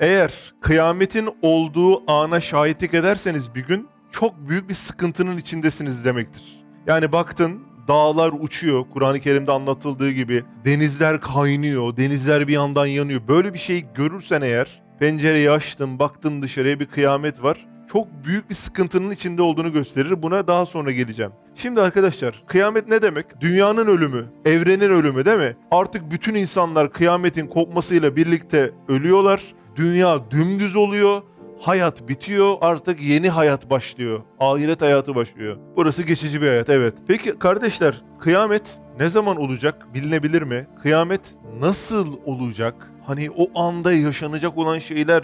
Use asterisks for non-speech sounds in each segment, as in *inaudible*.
Eğer kıyametin olduğu ana şahitlik ederseniz bir gün çok büyük bir sıkıntının içindesiniz demektir. Yani baktın dağlar uçuyor Kur'an-ı Kerim'de anlatıldığı gibi. Denizler kaynıyor, denizler bir yandan yanıyor. Böyle bir şey görürsen eğer pencereyi açtın, baktın dışarıya bir kıyamet var. Çok büyük bir sıkıntının içinde olduğunu gösterir. Buna daha sonra geleceğim. Şimdi arkadaşlar kıyamet ne demek? Dünyanın ölümü, evrenin ölümü değil mi? Artık bütün insanlar kıyametin kopmasıyla birlikte ölüyorlar. Dünya dümdüz oluyor. Hayat bitiyor. Artık yeni hayat başlıyor. Ahiret hayatı başlıyor. Burası geçici bir hayat evet. Peki kardeşler kıyamet ne zaman olacak? Bilinebilir mi? Kıyamet nasıl olacak? Hani o anda yaşanacak olan şeyler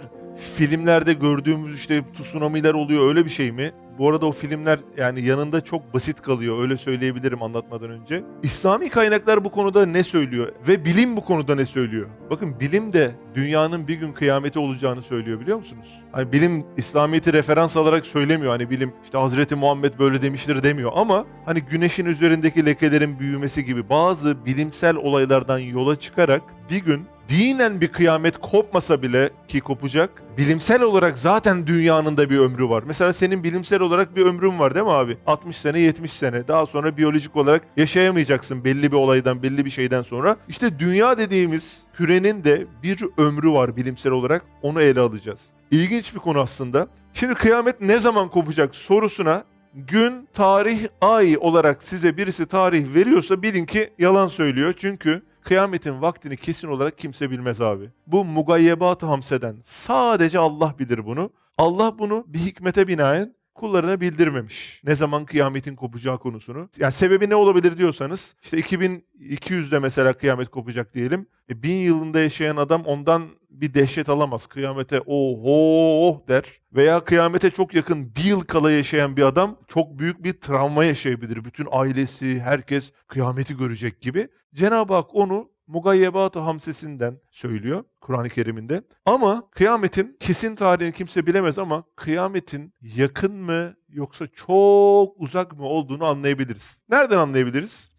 filmlerde gördüğümüz işte tsunami'ler oluyor öyle bir şey mi? Bu arada o filmler yani yanında çok basit kalıyor öyle söyleyebilirim anlatmadan önce. İslami kaynaklar bu konuda ne söylüyor ve bilim bu konuda ne söylüyor? Bakın bilim de dünyanın bir gün kıyameti olacağını söylüyor biliyor musunuz? Hani bilim İslamiyet'i referans alarak söylemiyor. Hani bilim işte Hazreti Muhammed böyle demiştir demiyor ama hani güneşin üzerindeki lekelerin büyümesi gibi bazı bilimsel olaylardan yola çıkarak bir gün dinen bir kıyamet kopmasa bile ki kopacak. Bilimsel olarak zaten dünyanın da bir ömrü var. Mesela senin bilimsel olarak bir ömrün var değil mi abi? 60 sene, 70 sene. Daha sonra biyolojik olarak yaşayamayacaksın belli bir olaydan, belli bir şeyden sonra. İşte dünya dediğimiz kürenin de bir ömrü var bilimsel olarak. Onu ele alacağız. İlginç bir konu aslında. Şimdi kıyamet ne zaman kopacak sorusuna gün, tarih, ay olarak size birisi tarih veriyorsa bilin ki yalan söylüyor. Çünkü kıyametin vaktini kesin olarak kimse bilmez abi. Bu mugayyebat-ı hamseden. Sadece Allah bilir bunu. Allah bunu bir hikmete binaen kullarına bildirmemiş. Ne zaman kıyametin kopacağı konusunu. Yani sebebi ne olabilir diyorsanız işte 2200'de mesela kıyamet kopacak diyelim. E, bin yılında yaşayan adam ondan bir dehşet alamaz. Kıyamete oho der. Veya kıyamete çok yakın bir yıl kala yaşayan bir adam çok büyük bir travma yaşayabilir. Bütün ailesi, herkes kıyameti görecek gibi. Cenab-ı Hak onu Mugayyebat-ı Hamsesinden söylüyor Kur'an-ı Kerim'inde. Ama kıyametin kesin tarihini kimse bilemez ama kıyametin yakın mı yoksa çok uzak mı olduğunu anlayabiliriz. Nereden anlayabiliriz?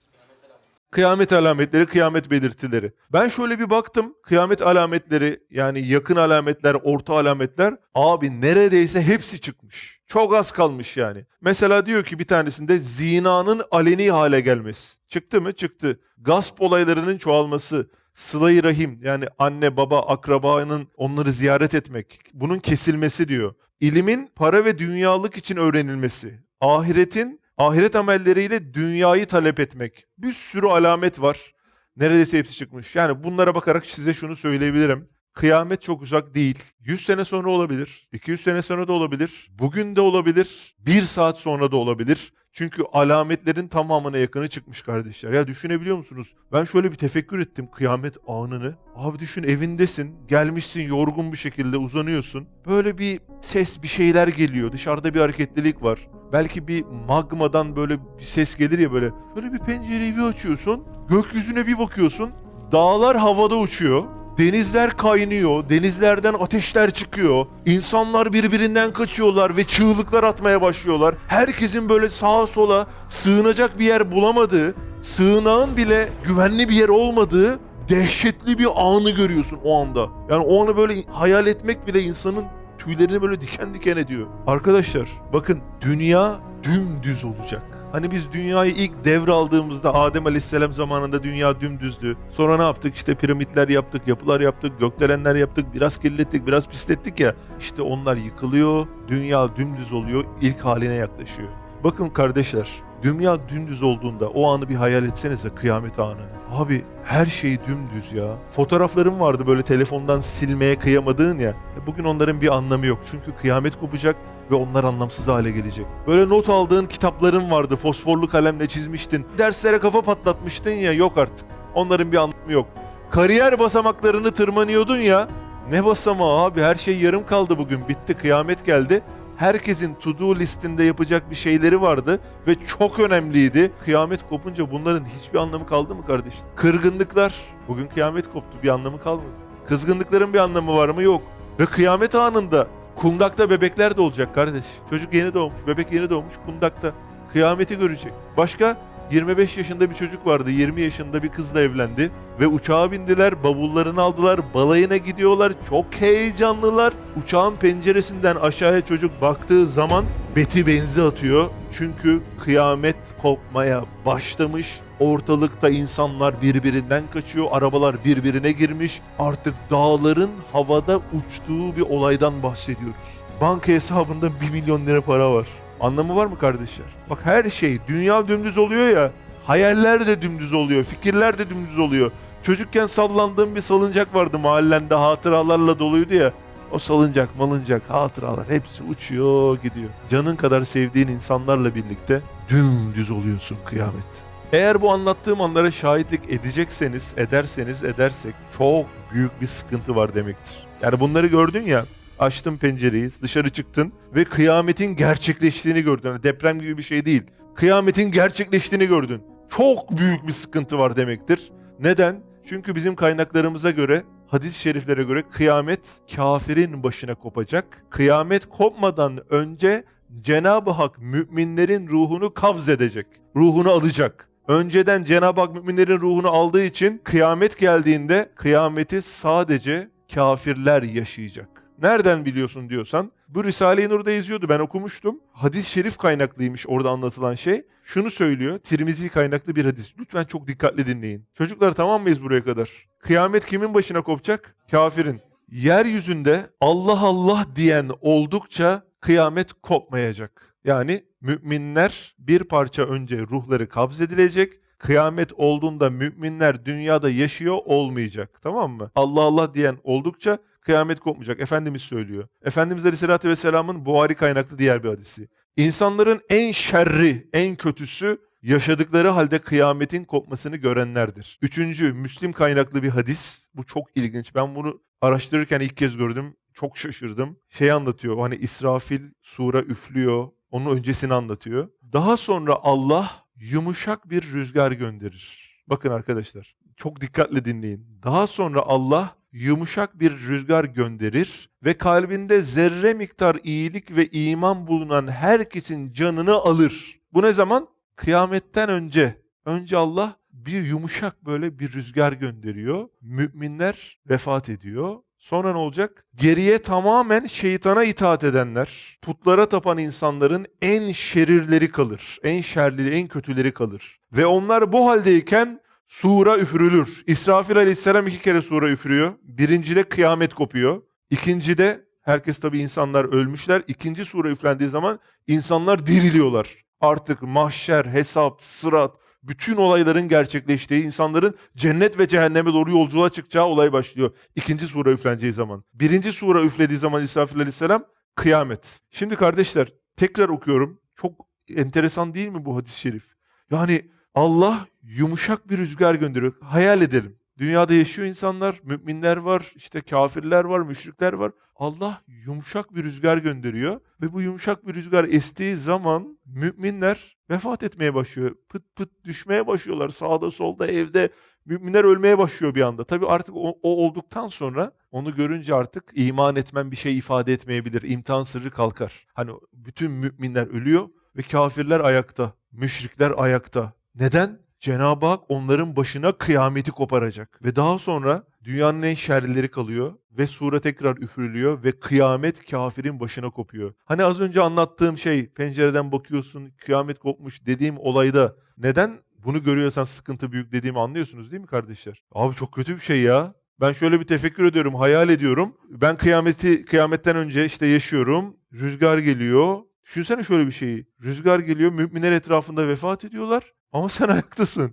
Kıyamet alametleri, kıyamet belirtileri. Ben şöyle bir baktım. Kıyamet alametleri yani yakın alametler, orta alametler abi neredeyse hepsi çıkmış. Çok az kalmış yani. Mesela diyor ki bir tanesinde zinanın aleni hale gelmesi. Çıktı mı? Çıktı. Gasp olaylarının çoğalması, sıla rahim yani anne baba akrabanın onları ziyaret etmek bunun kesilmesi diyor. İlimin para ve dünyalık için öğrenilmesi. Ahiretin ahiret amelleriyle dünyayı talep etmek. Bir sürü alamet var. Neredeyse hepsi çıkmış. Yani bunlara bakarak size şunu söyleyebilirim. Kıyamet çok uzak değil. 100 sene sonra olabilir. 200 sene sonra da olabilir. Bugün de olabilir. Bir saat sonra da olabilir. Çünkü alametlerin tamamına yakını çıkmış kardeşler. Ya düşünebiliyor musunuz? Ben şöyle bir tefekkür ettim kıyamet anını. Abi düşün evindesin, gelmişsin yorgun bir şekilde uzanıyorsun. Böyle bir ses bir şeyler geliyor. Dışarıda bir hareketlilik var. Belki bir magmadan böyle bir ses gelir ya böyle. Şöyle bir pencereyi bir açıyorsun. Gökyüzüne bir bakıyorsun. Dağlar havada uçuyor. Denizler kaynıyor, denizlerden ateşler çıkıyor. İnsanlar birbirinden kaçıyorlar ve çığlıklar atmaya başlıyorlar. Herkesin böyle sağa sola sığınacak bir yer bulamadığı, sığınağın bile güvenli bir yer olmadığı dehşetli bir anı görüyorsun o anda. Yani o anı böyle hayal etmek bile insanın tüylerini böyle diken diken ediyor. Arkadaşlar bakın dünya dümdüz olacak. Hani biz dünyayı ilk devraldığımızda Adem Aleyhisselam zamanında dünya dümdüzdü. Sonra ne yaptık? İşte piramitler yaptık, yapılar yaptık, gökdelenler yaptık, biraz kirlettik, biraz pislettik ya. İşte onlar yıkılıyor, dünya dümdüz oluyor, ilk haline yaklaşıyor. Bakın kardeşler, dünya dümdüz olduğunda o anı bir hayal etsenize kıyamet anı. Abi her şey dümdüz ya. Fotoğraflarım vardı böyle telefondan silmeye kıyamadığın ya. Bugün onların bir anlamı yok. Çünkü kıyamet kopacak ve onlar anlamsız hale gelecek. Böyle not aldığın kitapların vardı. Fosforlu kalemle çizmiştin. Derslere kafa patlatmıştın ya yok artık. Onların bir anlamı yok. Kariyer basamaklarını tırmanıyordun ya. Ne basamağı abi her şey yarım kaldı bugün. Bitti kıyamet geldi. Herkesin to-do listinde yapacak bir şeyleri vardı ve çok önemliydi. Kıyamet kopunca bunların hiçbir anlamı kaldı mı kardeşim? Kırgınlıklar. Bugün kıyamet koptu bir anlamı kalmadı. Kızgınlıkların bir anlamı var mı? Yok. Ve kıyamet anında kundakta bebekler de olacak kardeş. Çocuk yeni doğmuş, bebek yeni doğmuş kundakta. Kıyameti görecek. Başka? 25 yaşında bir çocuk vardı, 20 yaşında bir kızla evlendi ve uçağa bindiler, bavullarını aldılar, balayına gidiyorlar, çok heyecanlılar. Uçağın penceresinden aşağıya çocuk baktığı zaman beti benzi atıyor. Çünkü kıyamet kopmaya başlamış. Ortalıkta insanlar birbirinden kaçıyor, arabalar birbirine girmiş. Artık dağların havada uçtuğu bir olaydan bahsediyoruz. Banka hesabında 1 milyon lira para var. Anlamı var mı kardeşler? Bak her şey, dünya dümdüz oluyor ya, hayaller de dümdüz oluyor, fikirler de dümdüz oluyor. Çocukken sallandığım bir salıncak vardı mahallende hatıralarla doluydu ya. O salıncak, malıncak, hatıralar hepsi uçuyor gidiyor. Canın kadar sevdiğin insanlarla birlikte dümdüz oluyorsun kıyamette. Eğer bu anlattığım anlara şahitlik edecekseniz, ederseniz, edersek çok büyük bir sıkıntı var demektir. Yani bunları gördün ya, açtın pencereyi, dışarı çıktın ve kıyametin gerçekleştiğini gördün. Deprem gibi bir şey değil. Kıyametin gerçekleştiğini gördün. Çok büyük bir sıkıntı var demektir. Neden? Çünkü bizim kaynaklarımıza göre, hadis-i şeriflere göre kıyamet kafirin başına kopacak. Kıyamet kopmadan önce Cenab-ı Hak müminlerin ruhunu kavz edecek. Ruhunu alacak. Önceden Cenab-ı Hak müminlerin ruhunu aldığı için kıyamet geldiğinde kıyameti sadece kafirler yaşayacak. Nereden biliyorsun diyorsan bu Risale-i Nur'da yazıyordu ben okumuştum. Hadis-i şerif kaynaklıymış orada anlatılan şey. Şunu söylüyor Tirmizi kaynaklı bir hadis. Lütfen çok dikkatli dinleyin. Çocuklar tamam mıyız buraya kadar? Kıyamet kimin başına kopacak? Kafirin. Yeryüzünde Allah Allah diyen oldukça kıyamet kopmayacak. Yani müminler bir parça önce ruhları kabz edilecek. Kıyamet olduğunda müminler dünyada yaşıyor olmayacak. Tamam mı? Allah Allah diyen oldukça kıyamet kopmayacak. Efendimiz söylüyor. Efendimiz Aleyhisselatü Vesselam'ın Buhari kaynaklı diğer bir hadisi. İnsanların en şerri, en kötüsü yaşadıkları halde kıyametin kopmasını görenlerdir. Üçüncü, Müslim kaynaklı bir hadis. Bu çok ilginç. Ben bunu araştırırken ilk kez gördüm. Çok şaşırdım. Şey anlatıyor. Hani İsrafil sura üflüyor. Onun öncesini anlatıyor. Daha sonra Allah yumuşak bir rüzgar gönderir. Bakın arkadaşlar. Çok dikkatli dinleyin. Daha sonra Allah yumuşak bir rüzgar gönderir ve kalbinde zerre miktar iyilik ve iman bulunan herkesin canını alır. Bu ne zaman? Kıyametten önce. Önce Allah bir yumuşak böyle bir rüzgar gönderiyor. Müminler vefat ediyor. Sonra ne olacak? Geriye tamamen şeytana itaat edenler, putlara tapan insanların en şerirleri kalır. En şerlileri, en kötüleri kalır. Ve onlar bu haldeyken sura üfürülür. İsrafil aleyhisselam iki kere sura üfürüyor. Birincide kıyamet kopuyor. İkincide herkes tabi insanlar ölmüşler. İkinci sura üflendiği zaman insanlar diriliyorlar. Artık mahşer, hesap, sırat, bütün olayların gerçekleştiği, insanların cennet ve cehenneme doğru yolculuğa çıkacağı olay başlıyor. İkinci sura üfleneceği zaman. Birinci sura üflediği zaman İsrafil aleyhisselam kıyamet. Şimdi kardeşler tekrar okuyorum. Çok enteresan değil mi bu hadis-i şerif? Yani Allah yumuşak bir rüzgar gönderiyor. Hayal edelim. Dünyada yaşıyor insanlar, müminler var, işte kafirler var, müşrikler var. Allah yumuşak bir rüzgar gönderiyor ve bu yumuşak bir rüzgar estiği zaman müminler vefat etmeye başlıyor. Pıt pıt düşmeye başlıyorlar sağda solda evde. Müminler ölmeye başlıyor bir anda. Tabii artık o, o olduktan sonra onu görünce artık iman etmen bir şey ifade etmeyebilir. İmtihan sırrı kalkar. Hani bütün müminler ölüyor ve kafirler ayakta, müşrikler ayakta. Neden? Cenab-ı Hak onların başına kıyameti koparacak. Ve daha sonra dünyanın en şerlileri kalıyor ve sure tekrar üfürülüyor ve kıyamet kafirin başına kopuyor. Hani az önce anlattığım şey pencereden bakıyorsun kıyamet kopmuş dediğim olayda neden bunu görüyorsan sıkıntı büyük dediğimi anlıyorsunuz değil mi kardeşler? Abi çok kötü bir şey ya. Ben şöyle bir tefekkür ediyorum, hayal ediyorum. Ben kıyameti kıyametten önce işte yaşıyorum. Rüzgar geliyor. Düşünsene şöyle bir şeyi. Rüzgar geliyor, müminler etrafında vefat ediyorlar. Ama *laughs* sen ayaktasın.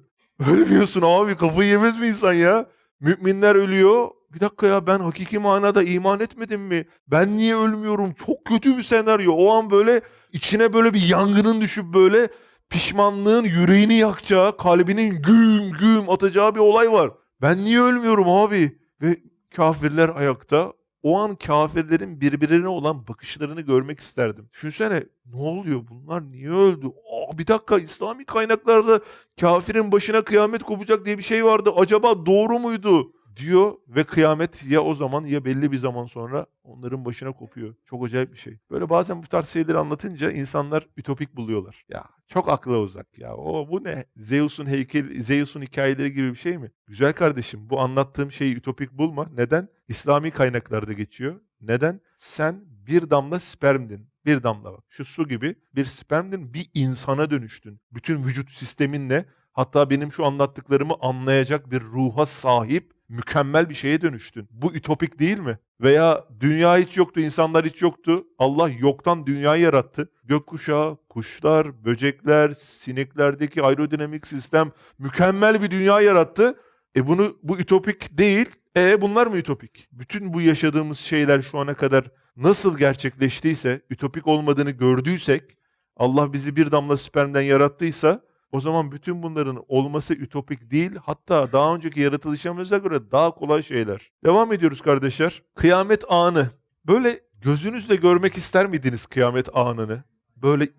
Ölmüyorsun abi kafayı yemez mi insan ya? Müminler ölüyor. Bir dakika ya ben hakiki manada iman etmedim mi? Ben niye ölmüyorum? Çok kötü bir senaryo. O an böyle içine böyle bir yangının düşüp böyle pişmanlığın yüreğini yakacağı, kalbinin güm güm atacağı bir olay var. Ben niye ölmüyorum abi? Ve kafirler ayakta. O an kafirlerin birbirine olan bakışlarını görmek isterdim. Düşünsene ne oluyor bunlar niye öldü? Aa, bir dakika İslami kaynaklarda kafirin başına kıyamet kopacak diye bir şey vardı. Acaba doğru muydu? Diyor ve kıyamet ya o zaman ya belli bir zaman sonra onların başına kopuyor. Çok acayip bir şey. Böyle bazen bu tarz şeyleri anlatınca insanlar ütopik buluyorlar. Ya çok akla uzak ya. O bu ne? Zeus'un heykeli, Zeus'un hikayeleri gibi bir şey mi? Güzel kardeşim bu anlattığım şeyi ütopik bulma. Neden? İslami kaynaklarda geçiyor. Neden? Sen bir damla spermdin. Bir damla bak. Şu su gibi bir spermdin bir insana dönüştün. Bütün vücut sisteminle hatta benim şu anlattıklarımı anlayacak bir ruha sahip mükemmel bir şeye dönüştün. Bu ütopik değil mi? Veya dünya hiç yoktu, insanlar hiç yoktu. Allah yoktan dünyayı yarattı. Gökkuşağı, kuşlar, böcekler, sineklerdeki aerodinamik sistem mükemmel bir dünya yarattı. E bunu bu ütopik değil. E bunlar mı ütopik? Bütün bu yaşadığımız şeyler şu ana kadar nasıl gerçekleştiyse, ütopik olmadığını gördüysek, Allah bizi bir damla spermden yarattıysa o zaman bütün bunların olması ütopik değil, hatta daha önceki yaratılışlarımıza göre daha kolay şeyler. Devam ediyoruz kardeşler. Kıyamet anı. Böyle gözünüzle görmek ister miydiniz kıyamet anını? Böyle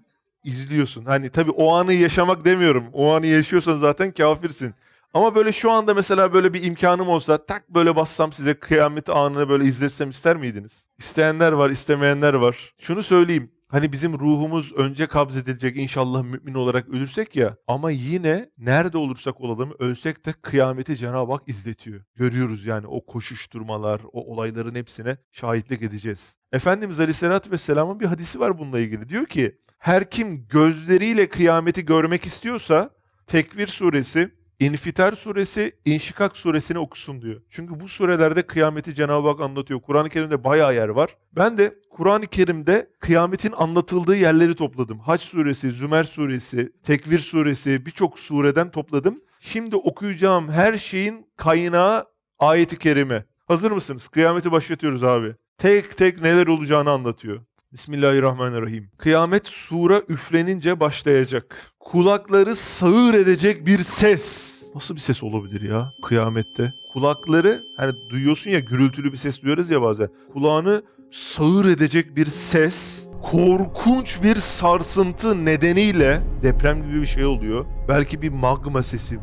izliyorsun. Hani tabii o anı yaşamak demiyorum. O anı yaşıyorsan zaten kafirsin. Ama böyle şu anda mesela böyle bir imkanım olsa tak böyle bassam size kıyamet anını böyle izletsem ister miydiniz? İsteyenler var, istemeyenler var. Şunu söyleyeyim. Hani bizim ruhumuz önce kabzedilecek inşallah mümin olarak ölürsek ya ama yine nerede olursak olalım ölsek de kıyameti Cenab-ı Hak izletiyor. Görüyoruz yani o koşuşturmalar, o olayların hepsine şahitlik edeceğiz. Efendimiz Aleyhisselatü Vesselam'ın bir hadisi var bununla ilgili. Diyor ki her kim gözleriyle kıyameti görmek istiyorsa Tekvir suresi İnfitar suresi, İnşikak suresini okusun diyor. Çünkü bu surelerde kıyameti Cenab-ı Hak anlatıyor. Kur'an-ı Kerim'de bayağı yer var. Ben de Kur'an-ı Kerim'de kıyametin anlatıldığı yerleri topladım. Haç suresi, Zümer suresi, Tekvir suresi birçok sureden topladım. Şimdi okuyacağım her şeyin kaynağı ayeti kerime. Hazır mısınız? Kıyameti başlatıyoruz abi. Tek tek neler olacağını anlatıyor. Bismillahirrahmanirrahim. Kıyamet sura üflenince başlayacak. Kulakları sağır edecek bir ses. Nasıl bir ses olabilir ya kıyamette? Kulakları hani duyuyorsun ya gürültülü bir ses duyarız ya bazen. Kulağını sağır edecek bir ses, korkunç bir sarsıntı nedeniyle deprem gibi bir şey oluyor. Belki bir magma sesi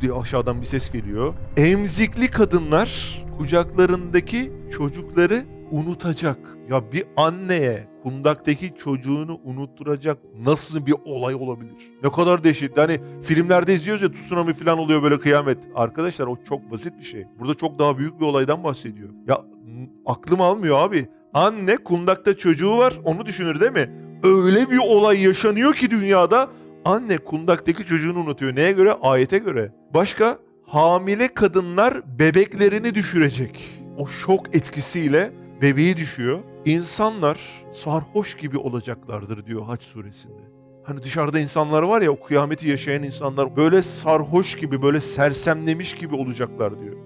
diye aşağıdan bir ses geliyor. Emzikli kadınlar kucaklarındaki çocukları unutacak. Ya bir anneye kundaktaki çocuğunu unutturacak nasıl bir olay olabilir? Ne kadar dehşetli. Hani filmlerde izliyoruz ya tsunami falan oluyor böyle kıyamet. Arkadaşlar o çok basit bir şey. Burada çok daha büyük bir olaydan bahsediyor. Ya aklım almıyor abi. Anne kundakta çocuğu var onu düşünür değil mi? Öyle bir olay yaşanıyor ki dünyada anne kundaktaki çocuğunu unutuyor. Neye göre? Ayete göre. Başka? Hamile kadınlar bebeklerini düşürecek. O şok etkisiyle bebeği düşüyor. İnsanlar sarhoş gibi olacaklardır diyor Haç suresinde. Hani dışarıda insanlar var ya o kıyameti yaşayan insanlar böyle sarhoş gibi böyle sersemlemiş gibi olacaklar diyor.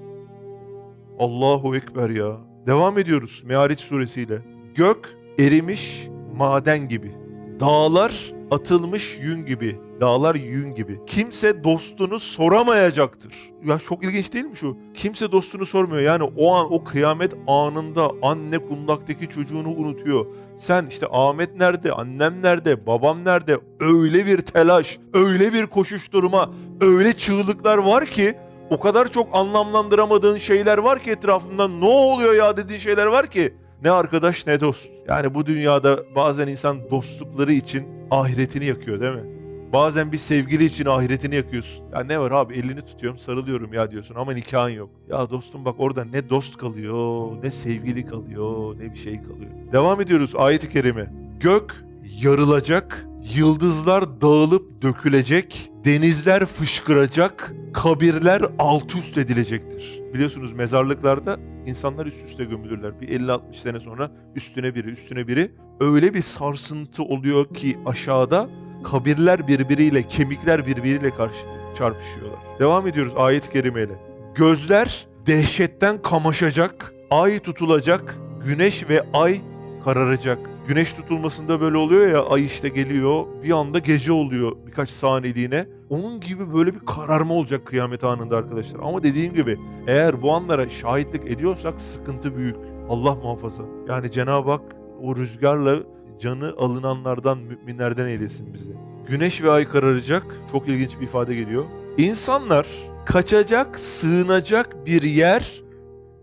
Allahu Ekber ya. Devam ediyoruz Meariç suresiyle. Gök erimiş maden gibi. Dağlar atılmış yün gibi. Dağlar yün gibi. Kimse dostunu soramayacaktır. Ya çok ilginç değil mi şu? Kimse dostunu sormuyor. Yani o an o kıyamet anında anne kundaktaki çocuğunu unutuyor. Sen işte Ahmet nerede, annem nerede, babam nerede? Öyle bir telaş, öyle bir koşuşturma, öyle çığlıklar var ki o kadar çok anlamlandıramadığın şeyler var ki etrafında ne oluyor ya dediğin şeyler var ki ne arkadaş ne dost. Yani bu dünyada bazen insan dostlukları için ahiretini yakıyor değil mi? Bazen bir sevgili için ahiretini yakıyorsun. Ya ne var abi elini tutuyorum sarılıyorum ya diyorsun ama nikahın yok. Ya dostum bak orada ne dost kalıyor, ne sevgili kalıyor, ne bir şey kalıyor. Devam ediyoruz ayet-i kerime. Gök yarılacak, yıldızlar dağılıp dökülecek, denizler fışkıracak, kabirler alt üst edilecektir. Biliyorsunuz mezarlıklarda insanlar üst üste gömülürler. Bir 50-60 sene sonra üstüne biri, üstüne biri. Öyle bir sarsıntı oluyor ki aşağıda kabirler birbiriyle, kemikler birbiriyle karşı çarpışıyorlar. Devam ediyoruz ayet-i kerimeyle. Gözler dehşetten kamaşacak, ay tutulacak, güneş ve ay kararacak. Güneş tutulmasında böyle oluyor ya ay işte geliyor bir anda gece oluyor birkaç saniyeliğine. Onun gibi böyle bir kararma olacak kıyamet anında arkadaşlar. Ama dediğim gibi eğer bu anlara şahitlik ediyorsak sıkıntı büyük. Allah muhafaza. Yani Cenab-ı Hak o rüzgarla canı alınanlardan, müminlerden eylesin bizi. Güneş ve ay kararacak. Çok ilginç bir ifade geliyor. İnsanlar kaçacak, sığınacak bir yer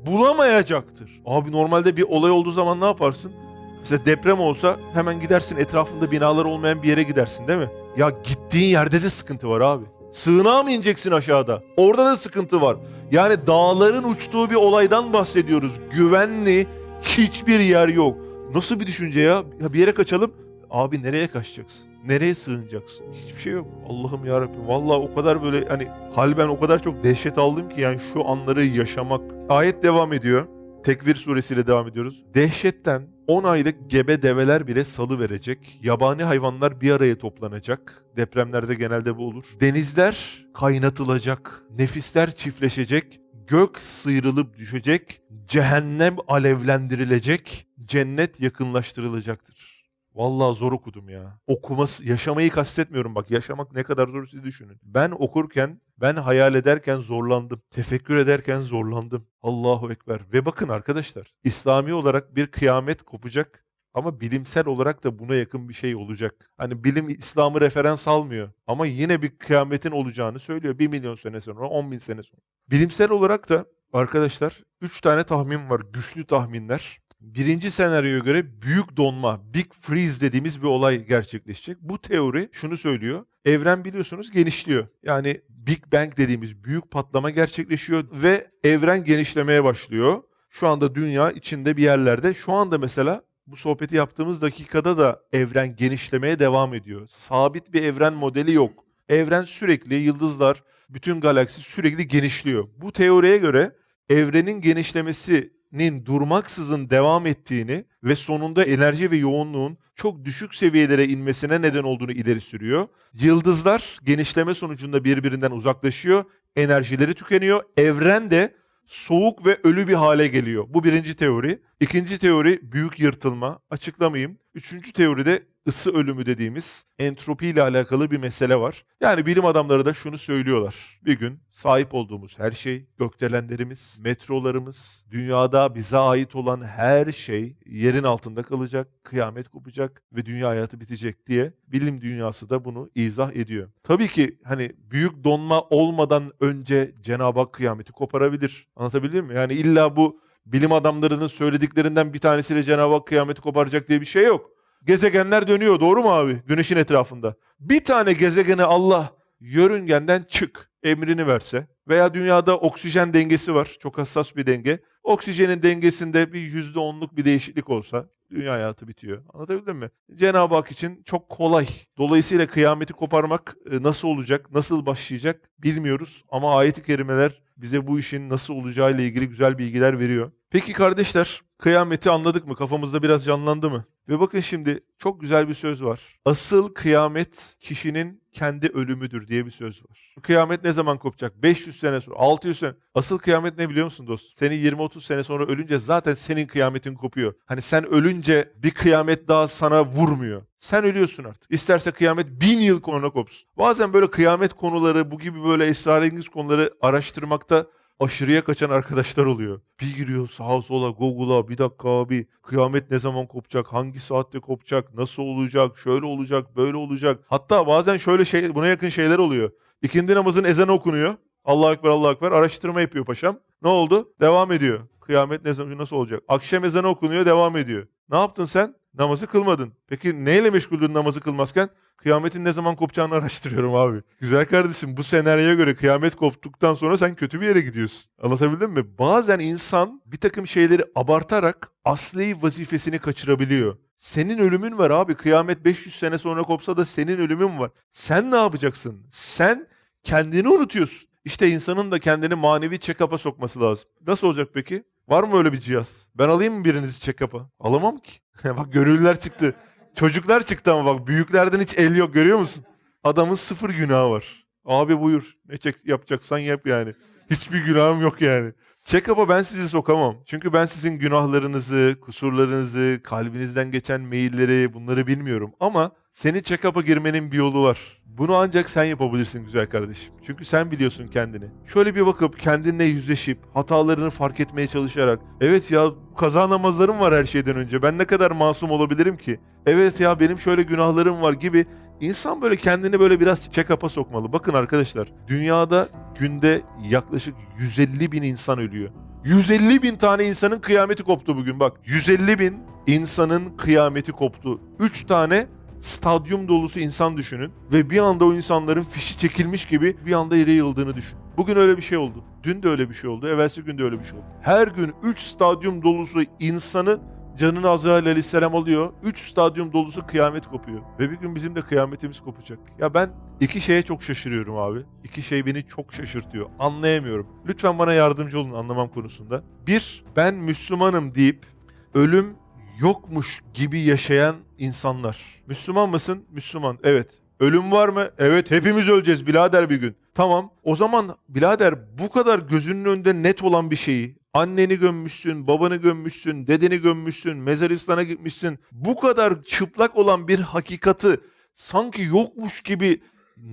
bulamayacaktır. Abi normalde bir olay olduğu zaman ne yaparsın? Mesela deprem olsa hemen gidersin etrafında binalar olmayan bir yere gidersin değil mi? Ya gittiğin yerde de sıkıntı var abi. Sığınağa mı ineceksin aşağıda? Orada da sıkıntı var. Yani dağların uçtuğu bir olaydan bahsediyoruz. Güvenli hiçbir yer yok. Nasıl bir düşünce ya? Ya bir yere kaçalım. Abi nereye kaçacaksın? Nereye sığınacaksın? Hiçbir şey yok. Allah'ım ya Rabbim. Vallahi o kadar böyle hani kalben o kadar çok dehşet aldım ki yani şu anları yaşamak. Ayet devam ediyor. Tekvir suresiyle devam ediyoruz. Dehşetten 10 aylık gebe develer bile salı verecek. Yabani hayvanlar bir araya toplanacak. Depremlerde genelde bu olur. Denizler kaynatılacak. Nefisler çiftleşecek. Gök sıyrılıp düşecek. Cehennem alevlendirilecek. Cennet yakınlaştırılacaktır. Vallahi zor okudum ya. Okuması, yaşamayı kastetmiyorum bak. Yaşamak ne kadar zor siz düşünün. Ben okurken, ben hayal ederken zorlandım. Tefekkür ederken zorlandım. Allahu Ekber. Ve bakın arkadaşlar, İslami olarak bir kıyamet kopacak. Ama bilimsel olarak da buna yakın bir şey olacak. Hani bilim İslam'ı referans almıyor. Ama yine bir kıyametin olacağını söylüyor. 1 milyon sene sonra, 10 bin sene sonra. Bilimsel olarak da arkadaşlar 3 tane tahmin var. Güçlü tahminler. Birinci senaryoya göre büyük donma, big freeze dediğimiz bir olay gerçekleşecek. Bu teori şunu söylüyor. Evren biliyorsunuz genişliyor. Yani Big Bang dediğimiz büyük patlama gerçekleşiyor ve evren genişlemeye başlıyor. Şu anda dünya içinde bir yerlerde. Şu anda mesela bu sohbeti yaptığımız dakikada da evren genişlemeye devam ediyor. Sabit bir evren modeli yok. Evren sürekli yıldızlar, bütün galaksi sürekli genişliyor. Bu teoriye göre evrenin genişlemesinin durmaksızın devam ettiğini ve sonunda enerji ve yoğunluğun çok düşük seviyelere inmesine neden olduğunu ileri sürüyor. Yıldızlar genişleme sonucunda birbirinden uzaklaşıyor, enerjileri tükeniyor. Evren de soğuk ve ölü bir hale geliyor. Bu birinci teori. İkinci teori büyük yırtılma. Açıklamayayım. Üçüncü teoride ısı ölümü dediğimiz entropi ile alakalı bir mesele var. Yani bilim adamları da şunu söylüyorlar. Bir gün sahip olduğumuz her şey, gökdelenlerimiz, metrolarımız, dünyada bize ait olan her şey yerin altında kalacak, kıyamet kopacak ve dünya hayatı bitecek diye bilim dünyası da bunu izah ediyor. Tabii ki hani büyük donma olmadan önce Cenab-ı Hak kıyameti koparabilir. Anlatabildim mi? Yani illa bu bilim adamlarının söylediklerinden bir tanesiyle Cenab-ı Hak kıyameti koparacak diye bir şey yok. Gezegenler dönüyor doğru mu abi? Güneşin etrafında. Bir tane gezegene Allah yörüngenden çık emrini verse veya dünyada oksijen dengesi var. Çok hassas bir denge. Oksijenin dengesinde bir yüzde onluk bir değişiklik olsa dünya hayatı bitiyor. Anlatabildim mi? Cenab-ı Hak için çok kolay. Dolayısıyla kıyameti koparmak e, nasıl olacak, nasıl başlayacak bilmiyoruz. Ama ayet-i kerimeler bize bu işin nasıl olacağıyla ilgili güzel bilgiler veriyor. Peki kardeşler, kıyameti anladık mı? Kafamızda biraz canlandı mı? Ve bakın şimdi çok güzel bir söz var. Asıl kıyamet kişinin kendi ölümüdür diye bir söz var. Kıyamet ne zaman kopacak? 500 sene sonra, 600 sene. Asıl kıyamet ne biliyor musun dost? Senin 20-30 sene sonra ölünce zaten senin kıyametin kopuyor. Hani sen ölünce bir kıyamet daha sana vurmuyor. Sen ölüyorsun artık. İsterse kıyamet bin yıl konuna kopsun. Bazen böyle kıyamet konuları, bu gibi böyle esrarengiz konuları araştırmakta aşırıya kaçan arkadaşlar oluyor. Bir giriyor sağa sola Google'a bir dakika abi kıyamet ne zaman kopacak, hangi saatte kopacak, nasıl olacak, şöyle olacak, böyle olacak. Hatta bazen şöyle şey buna yakın şeyler oluyor. İkindi namazın ezanı okunuyor. Allahu Ekber, Allahu Ekber. Araştırma yapıyor paşam. Ne oldu? Devam ediyor. Kıyamet ne zaman, nasıl olacak? Akşam ezanı okunuyor, devam ediyor. Ne yaptın sen? Namazı kılmadın. Peki neyle meşguldün namazı kılmazken? Kıyametin ne zaman kopacağını *laughs* araştırıyorum abi. Güzel kardeşim bu senaryoya göre kıyamet koptuktan sonra sen kötü bir yere gidiyorsun. Anlatabildim mi? Bazen insan bir takım şeyleri abartarak asli vazifesini kaçırabiliyor. Senin ölümün var abi. Kıyamet 500 sene sonra kopsa da senin ölümün var. Sen ne yapacaksın? Sen kendini unutuyorsun. İşte insanın da kendini manevi check-up'a sokması lazım. Nasıl olacak peki? Var mı öyle bir cihaz? Ben alayım mı birinizi check-up'a? Alamam ki. *laughs* bak gönüllüler çıktı. Çocuklar çıktı ama bak büyüklerden hiç el yok görüyor musun? Adamın sıfır günahı var. Abi buyur ne çek yapacaksan yap yani. Hiçbir günahım yok yani. Check-up'a ben sizi sokamam. Çünkü ben sizin günahlarınızı, kusurlarınızı, kalbinizden geçen mailleri bunları bilmiyorum. Ama senin check-up'a girmenin bir yolu var. Bunu ancak sen yapabilirsin güzel kardeşim. Çünkü sen biliyorsun kendini. Şöyle bir bakıp kendinle yüzleşip hatalarını fark etmeye çalışarak evet ya kaza namazlarım var her şeyden önce. Ben ne kadar masum olabilirim ki? Evet ya benim şöyle günahlarım var gibi İnsan böyle kendini böyle biraz check-up'a sokmalı. Bakın arkadaşlar dünyada günde yaklaşık 150 bin insan ölüyor. 150 bin tane insanın kıyameti koptu bugün bak. 150 bin insanın kıyameti koptu. 3 tane stadyum dolusu insan düşünün ve bir anda o insanların fişi çekilmiş gibi bir anda yere yıldığını düşün. Bugün öyle bir şey oldu. Dün de öyle bir şey oldu. Evvelsi gün de öyle bir şey oldu. Her gün 3 stadyum dolusu insanı canını Azrail aleyhisselam alıyor. 3 stadyum dolusu kıyamet kopuyor. Ve bir gün bizim de kıyametimiz kopacak. Ya ben iki şeye çok şaşırıyorum abi. İki şey beni çok şaşırtıyor. Anlayamıyorum. Lütfen bana yardımcı olun anlamam konusunda. Bir, ben Müslümanım deyip ölüm yokmuş gibi yaşayan insanlar. Müslüman mısın? Müslüman. Evet. Ölüm var mı? Evet hepimiz öleceğiz birader bir gün. Tamam. O zaman birader bu kadar gözünün önünde net olan bir şeyi anneni gömmüşsün, babanı gömmüşsün, dedeni gömmüşsün, mezaristana gitmişsin. Bu kadar çıplak olan bir hakikati sanki yokmuş gibi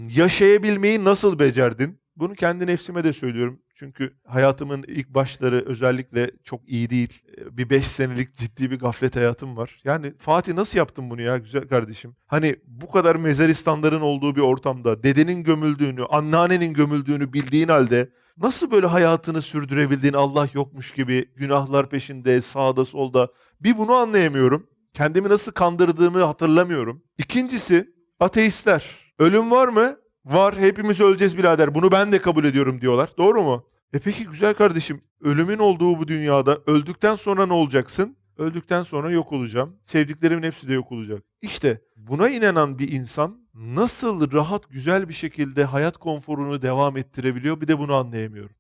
yaşayabilmeyi nasıl becerdin? Bunu kendi nefsime de söylüyorum. Çünkü hayatımın ilk başları özellikle çok iyi değil. Ee, Bir beş senelik ciddi bir gaflet hayatım var. Yani Fatih nasıl yaptın bunu ya güzel kardeşim? Hani bu kadar mezaristanların olduğu bir ortamda dedenin gömüldüğünü, anneannenin gömüldüğünü bildiğin halde nasıl böyle hayatını sürdürebildiğin Allah yokmuş gibi günahlar peşinde sağda solda bir bunu anlayamıyorum. Kendimi nasıl kandırdığımı hatırlamıyorum. İkincisi ateistler. Ölüm var mı? Var. Hepimiz öleceğiz birader. Bunu ben de kabul ediyorum diyorlar. Doğru mu? E peki güzel kardeşim, ölümün olduğu bu dünyada öldükten sonra ne olacaksın? Öldükten sonra yok olacağım. Sevdiklerimin hepsi de yok olacak. İşte buna inanan bir insan nasıl rahat güzel bir şekilde hayat konforunu devam ettirebiliyor bir de bunu anlayamıyorum.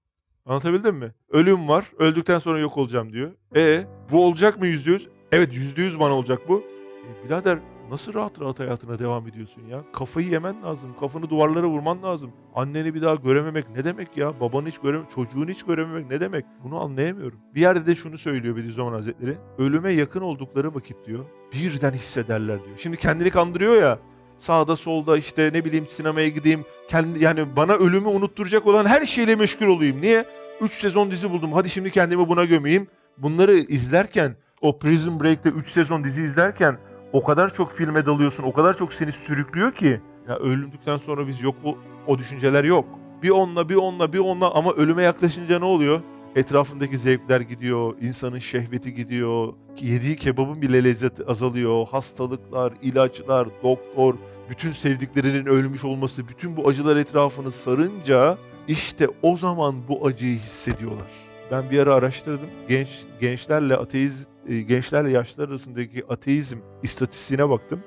Anlatabildim mi? Ölüm var, öldükten sonra yok olacağım diyor. E bu olacak mı yüzde yüz? Evet yüzde yüz bana olacak bu. E, birader nasıl rahat rahat hayatına devam ediyorsun ya? Kafayı yemen lazım, kafanı duvarlara vurman lazım. Anneni bir daha görememek ne demek ya? Babanı hiç görememek, çocuğunu hiç görememek ne demek? Bunu anlayamıyorum. Bir yerde de şunu söylüyor Bediüzzaman Hazretleri. Ölüme yakın oldukları vakit diyor, birden hissederler diyor. Şimdi kendini kandırıyor ya, sağda solda işte ne bileyim sinemaya gideyim. Kendi, yani bana ölümü unutturacak olan her şeyle meşgul olayım. Niye? 3 sezon dizi buldum. Hadi şimdi kendimi buna gömeyim. Bunları izlerken o Prison Break'te 3 sezon dizi izlerken o kadar çok filme dalıyorsun. O kadar çok seni sürüklüyor ki. Ya öldükten sonra biz yok o, o düşünceler yok. Bir onunla bir onunla bir onunla ama ölüme yaklaşınca ne oluyor? Etrafındaki zevkler gidiyor, insanın şehveti gidiyor, yediği kebabın bile lezzeti azalıyor, hastalıklar, ilaçlar, doktor, bütün sevdiklerinin ölmüş olması, bütün bu acılar etrafını sarınca işte o zaman bu acıyı hissediyorlar. Ben bir ara araştırdım. Genç gençlerle ateiz e, gençlerle yaşlılar arasındaki ateizm istatistiğine baktım.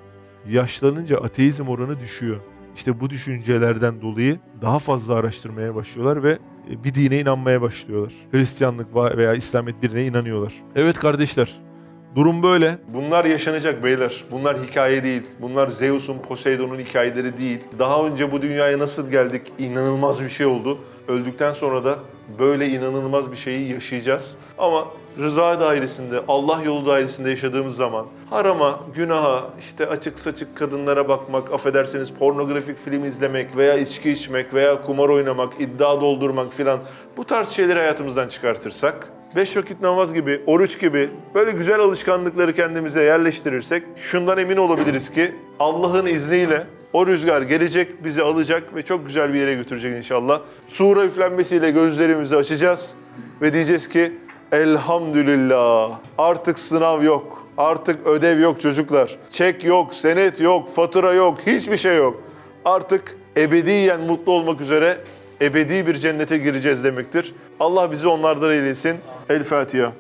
Yaşlanınca ateizm oranı düşüyor. İşte bu düşüncelerden dolayı daha fazla araştırmaya başlıyorlar ve e, bir dine inanmaya başlıyorlar. Hristiyanlık veya İslamiyet birine inanıyorlar. Evet kardeşler, durum böyle. Bunlar yaşanacak beyler. Bunlar hikaye değil. Bunlar Zeus'un, Poseidon'un hikayeleri değil. Daha önce bu dünyaya nasıl geldik? İnanılmaz bir şey oldu. Öldükten sonra da böyle inanılmaz bir şeyi yaşayacağız. Ama rıza dairesinde, Allah yolu dairesinde yaşadığımız zaman harama, günaha, işte açık saçık kadınlara bakmak, affederseniz pornografik film izlemek veya içki içmek veya kumar oynamak, iddia doldurmak filan bu tarz şeyleri hayatımızdan çıkartırsak Beş vakit namaz gibi, oruç gibi böyle güzel alışkanlıkları kendimize yerleştirirsek şundan emin olabiliriz ki Allah'ın izniyle o rüzgar gelecek, bizi alacak ve çok güzel bir yere götürecek inşallah. Sura üflenmesiyle gözlerimizi açacağız ve diyeceğiz ki Elhamdülillah artık sınav yok, artık ödev yok çocuklar. Çek yok, senet yok, fatura yok, hiçbir şey yok. Artık ebediyen mutlu olmak üzere ebedi bir cennete gireceğiz demektir. Allah bizi onlardan eylesin. El Fatiha.